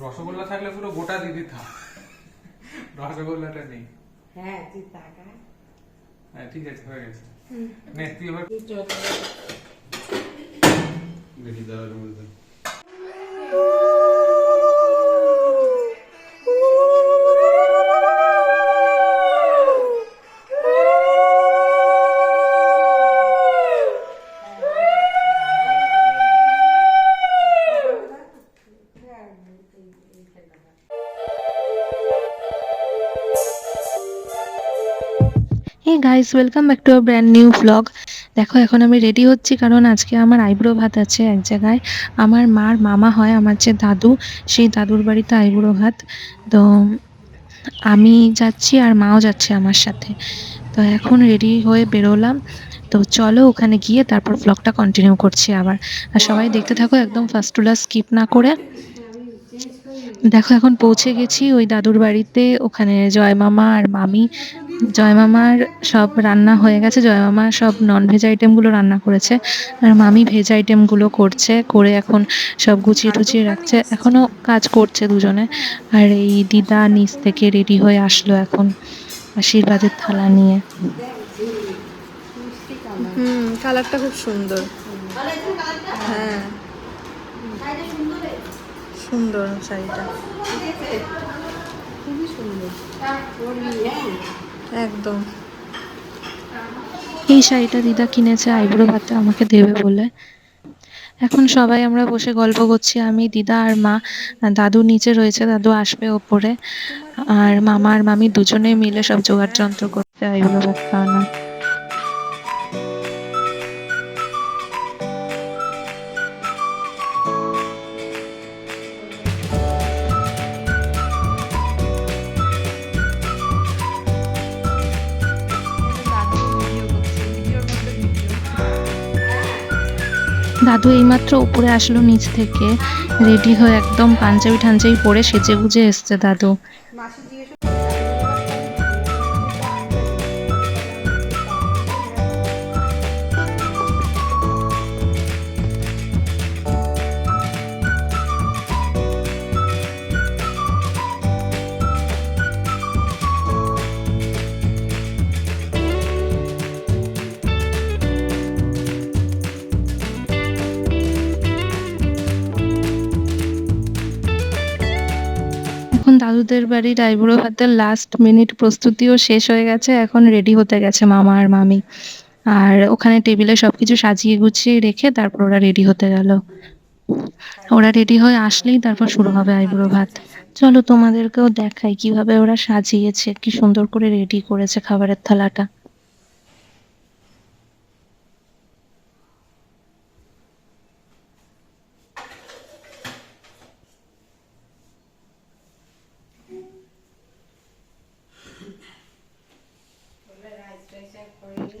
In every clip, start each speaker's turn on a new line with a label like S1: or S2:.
S1: রসগোল্লা থাকলে পুরো গোটা দিদি থাক। রসগোল্লাটা নেই।
S2: হ্যাঁ তুই টাকা
S1: হ্যাঁ। ঠিক আছে হয়ে গেছে। নে তুই এবার
S3: দেখি মধ্যে।
S4: Guys welcome back to a brand new blog দেখো, এখন আমি রেডি হচ্ছি কারণ আজকে আমার আইব্রো ভাত আছে এক জায়গায়। আমার মার মামা হয়, আমার যে দাদু, সেই দাদুর বাড়িতে আইব্রো ভাত। তো আমি যাচ্ছি আর মাও যাচ্ছে আমার সাথে। তো এখন রেডি হয়ে বেরোলাম। তো চলো ওখানে গিয়ে তারপর ব্লগটা কন্টিনিউ করছি আবার। আর সবাই দেখতে থাকো, একদম ফার্স্ট টু লাস্ট স্কিপ না করে। দেখো, এখন পৌঁছে গেছি ওই দাদুর বাড়িতে। ওখানে জয় মামা আর মামি জয় মামার সব রান্না হয়ে গেছে। জয় মামা সব নন ভেজ আইটেমগুলো রান্না করেছে। আর মামি ভেজ আইটেমগুলো করছে, করে এখন সব গুছিয়ে টুচিয়ে রাখছে। এখনও কাজ করছে দুজনে। আর এই দিদা নিচ থেকে রেডি হয়ে আসলো এখন আশীর্বাদের থালা নিয়ে।
S5: হুম, কালারটা খুব সুন্দর। হ্যাঁ। সুন্দর শাড়িটা। একদম।
S4: এই শাড়িটা দিদা কিনেছে আইব্রো ভাতে আমাকে দেবে বলে। এখন সবাই আমরা বসে গল্প করছি, আমি, দিদা আর মা। দাদু নিচে রয়েছে, দাদু আসবে ওপরে। আর মামা আর মামি দুজনে মিলে সব জোগাড় যন্ত্র করতে আইব্রো ভাত খাওয়ানো দাদু এইমাত্র উপরে আসলো নিচ থেকে রেডি হয়ে একদম পাঞ্জাবি ঠাঞ্জাবি পরে সেজে গুজে এসছে দাদু। এখন দাদুদের বাড়ির আইবুড়ো ভাতের লাস্ট মিনিট প্রস্তুতিও শেষ হয়ে গেছে, এখন রেডি হতে গেছে মামা আর মামি। আর ওখানে টেবিলে সবকিছু সাজিয়ে গুছিয়ে রেখে তারপর ওরা রেডি হতে গেল। ওরা রেডি হয়ে আসলেই তারপর শুরু হবে আইবুড়ো ভাত। চলো তোমাদেরকেও দেখাই কীভাবে ওরা সাজিয়েছে, কি সুন্দর করে রেডি করেছে খাবারের থালাটা।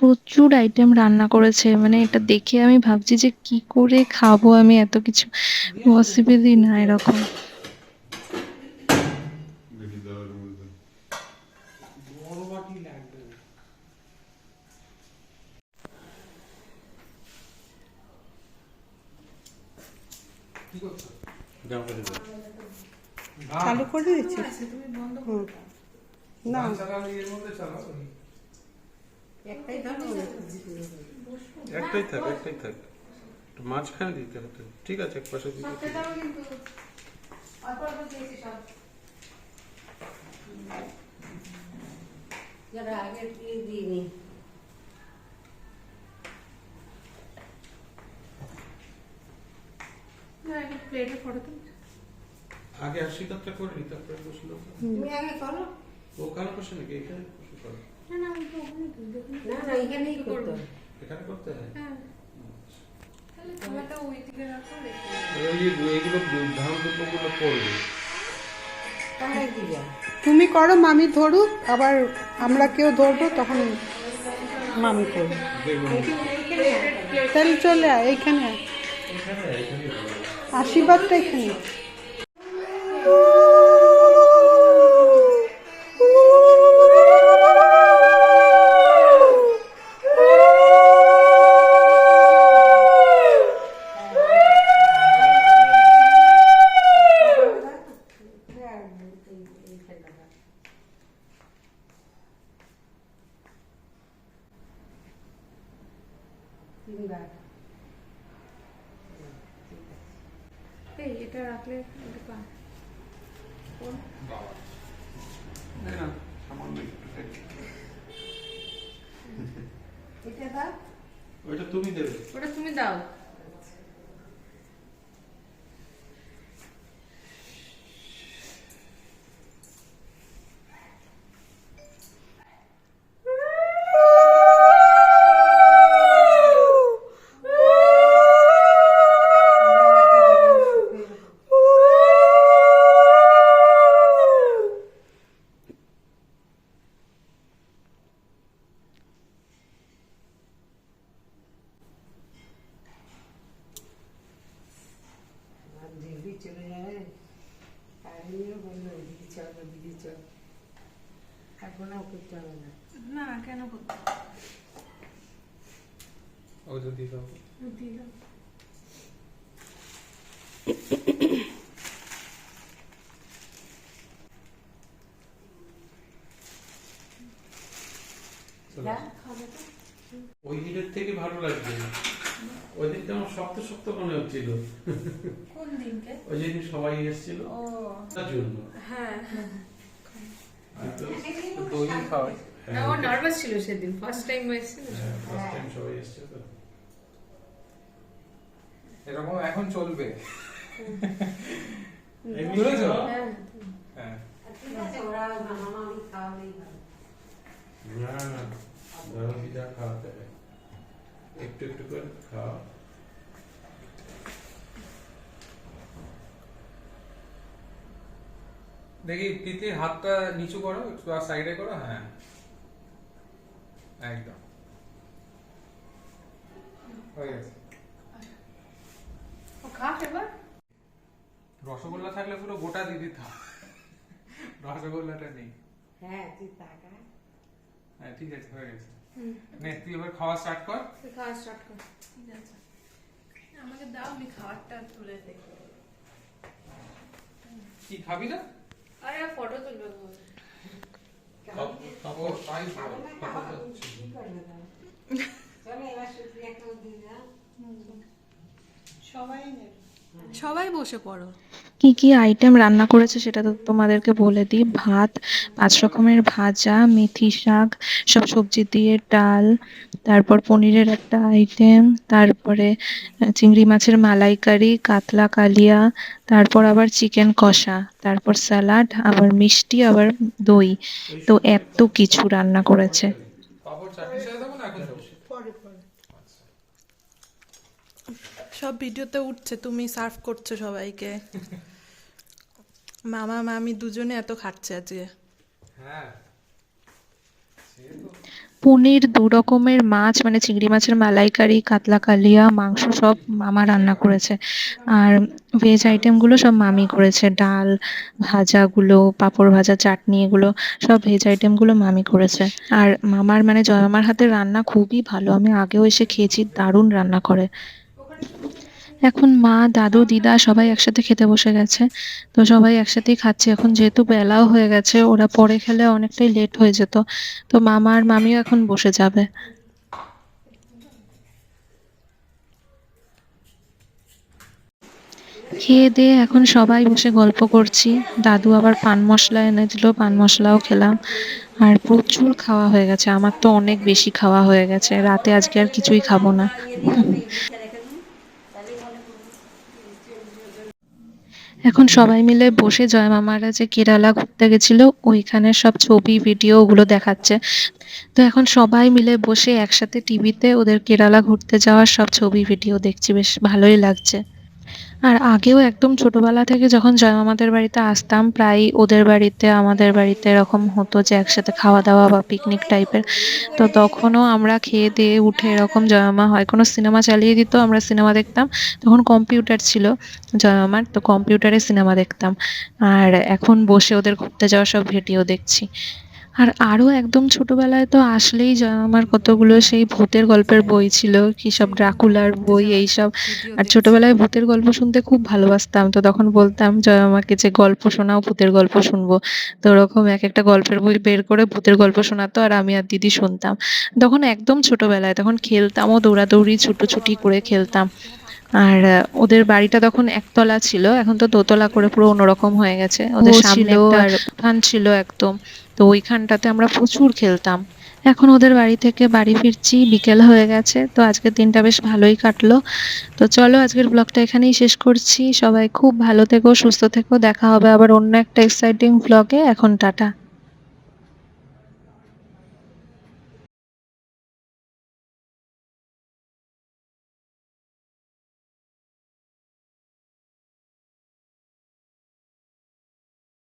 S4: প্রচুর আইটেম রান্না করেছে মানে এটা দেখে আমি ভাবছি যে কি করে খাব আমি, এত কিছু পসিবলই না এরকম।
S2: চালু করে দিচ্ছিস হুম। না
S1: না চালালে এর মধ্যে চালাও
S2: একটাই ধরো
S3: একটাই থাক একটাই থাক একটু মাঝখানে দিতে হতো। ঠিক আছে এক পাশে দিতে
S2: যারা আগে দিয়ে দিইনি।
S3: আগে আশীর্বাদটা করে নি তারপরে বসল।
S2: তুমি আগে করো।
S3: ওখানে বসে নাকি? এখানে বসে করো।
S2: না না এখানেই করতো
S3: এখানে করতে হয়?
S6: তুমি করো মামি ধরুক আবার আমরা কেউ ধরবো তখন মামি করব। তাহলে চলে আয় এইখানে আয়।
S3: এখানে।
S6: এই
S5: এটা রাখলে একটু পা।
S3: কোন?
S2: এটা দাও।
S3: ওটা তুমি দেবে।
S5: ওটা তুমি দাও।
S2: এখন আর করতে হবে না।
S5: না কেন করতে
S1: ও যদি দাও
S5: দিলাম
S3: ওই দিনের থেকে ভালো লাগছে না ওই দিনটা আমার শক্ত শক্ত মনে হচ্ছিল।
S5: কোন দিনকে?
S3: ওই যেদিন সবাই এসেছিল।
S5: ও।
S3: তার জন্য।
S5: হ্যাঁ।
S1: দই খাওয়াই
S5: ও নার্ভাস ছিল সেদিন ফার্স্ট টাইম এসেছিল?
S3: ফার্স্ট টাইম সবাই এসেছে তো।
S1: এরকম এখন চলবে। বুঝেছ?
S5: হ্যাঁ
S1: হ্যাঁ
S2: ঠিক আছে ওরা মামা আমি খাওয়ালেই ভালো
S3: না না ধরো যা খাওয়াতে হয় একটু একটু করে খাও
S1: দেখি তিতি হাতটা নিচু করো একটু সাইডে করো হ্যাঁ। একদম। হয়ে গেছে।
S5: ও খাক এবার।
S1: রসগোল্লা থাকলে পুরো গোটা দিদি থাক। রসগোল্লাটা নেই।
S2: হ্যাঁ তুই
S1: হ্যাঁ ঠিক আছে হয়ে গেছে। নে তুই এবার খাওয়া স্টার্ট কর।
S5: খাওয়া স্টার্ট কর। ঠিক আছে। আমাকে দাও আমি খাবারটা তুলে দেখি।
S1: কি খাবি না
S5: আরে ফটো তুলবে
S2: সবাই নেবে।
S5: সবাই বসে পড়ো।
S4: কি কি আইটেম রান্না করেছে সেটা তো তোমাদেরকে বলে দিই। ভাত পাঁচ রকমের ভাজা মেথি শাক সব সবজি দিয়ে ডাল তারপর পনিরের একটা আইটেম তারপরে চিংড়ি মাছের মালাইকারি কাতলা কালিয়া তারপর আবার চিকেন কষা তারপর স্যালাড আবার মিষ্টি আবার দই। তো এত কিছু রান্না করেছে।
S5: সব ভিডিওতে উঠছে তুমি সার্ভ করছ সবাইকে। মামা মামি দুজনে এত খাচ্ছে আজকে।
S1: হ্যাঁ সে তো।
S4: পনির দু রকমের মাছ মানে চিংড়ি মাছের মালাইকারি, কাতলা কালিয়া, মাংস সব মামা রান্না করেছে। আর ভেজ আইটেমগুলো সব মামি করেছে। ডাল ভাজাগুলো, পাঁপড় ভাজা, চাটনি এগুলো সব ভেজ আইটেমগুলো মামি করেছে। আর মামার মানে জয় মামার হাতের রান্না খুবই ভালো। আমি আগেও এসে খেয়েছি, দারুণ রান্না করে। এখন মা, দাদু, দিদা সবাই একসাথে খেতে বসে গেছে। তো সবাই একসাথেই খাচ্ছে। এখন যেহেতু বেলাও হয়ে গেছে, ওরা পরে খেলে অনেকটাই লেট হয়ে যেত। তো মামা আর মামিও এখন বসে যাবে। খেয়ে দিয়ে এখন সবাই বসে গল্প করছি। দাদু আবার পান মশলা এনে দিল, পান মশলাও খেলাম। আর প্রচুর খাওয়া হয়ে গেছে। আমার তো অনেক বেশি খাওয়া হয়ে গেছে। রাতে আজকে আর কিছুই খাব না। এখন সবাই মিলে বসে জয় মামারা যে কেরালা ঘুরতে গেছিল, ওইখানে সব ছবি ভিডিও ওগুলো দেখাচ্ছে। তো এখন সবাই মিলে বসে একসাথে টিভিতে ওদের কেরালা ঘুরতে যাওয়ার সব ছবি ভিডিও দেখছি, বেশ ভালোই লাগছে। আর আগেও একদম ছোটবেলা থেকে যখন জয় মামাদের বাড়িতে আসতাম প্রায় ওদের বাড়িতে, আমাদের বাড়িতে এরকম হতো যে একসাথে খাওয়া দাওয়া বা পিকনিক টাইপের তো তখনও আমরা খেয়ে দিয়ে উঠে এরকম জয় মামা হয়। কোনো সিনেমা চালিয়ে দিত, আমরা সিনেমা দেখতাম। তখন কম্পিউটার ছিল জয় মামার তো কম্পিউটারে সিনেমা দেখতাম। আর এখন বসে ওদের ঘুরতে যাওয়া সব ভিডিও দেখছি। আর আরও একদম ছোটবেলায় তো আসলেই মামার কতগুলো সেই ভূতের গল্পের বই ছিল কি সব ড্রাকুলার বই এইসব। আর ছোটবেলায় ভূতের গল্প শুনতে খুব ভালোবাসতাম তো তখন বলতাম জয় আমাকে যে গল্প শোনাও ভূতের গল্প শুনব। তো ওরকম এক একটা গল্পের বই বের করে ভূতের গল্প শোনাতো আর আমি আর দিদি শুনতাম। তখন একদম ছোটবেলায় তখন খেলতামও দৌড়াদৌড়ি ছুটোছুটি করে খেলতাম। আর ওদের বাড়িটা তখন একতলা ছিল এখন তো দোতলা করে পুরো অন্যরকম হয়ে গেছে। ওদের সামনে ফান ছিল একদম। তো ওইখানটাতে আমরা প্রচুর খেলতাম। এখন ওদের বাড়ি থেকে বাড়ি ফিরছি, বিকেল হয়ে গেছে, তো আজকের দিনটা বেশ ভালোই কাটলো। তো চলো আজকের ব্লগটা এখানেই শেষ করছি। সবাই খুব ভালো থেকো, সুস্থ থেকো, দেখা হবে আবার অন্য একটা এক্সাইটিং ব্লগে এখন টাটা।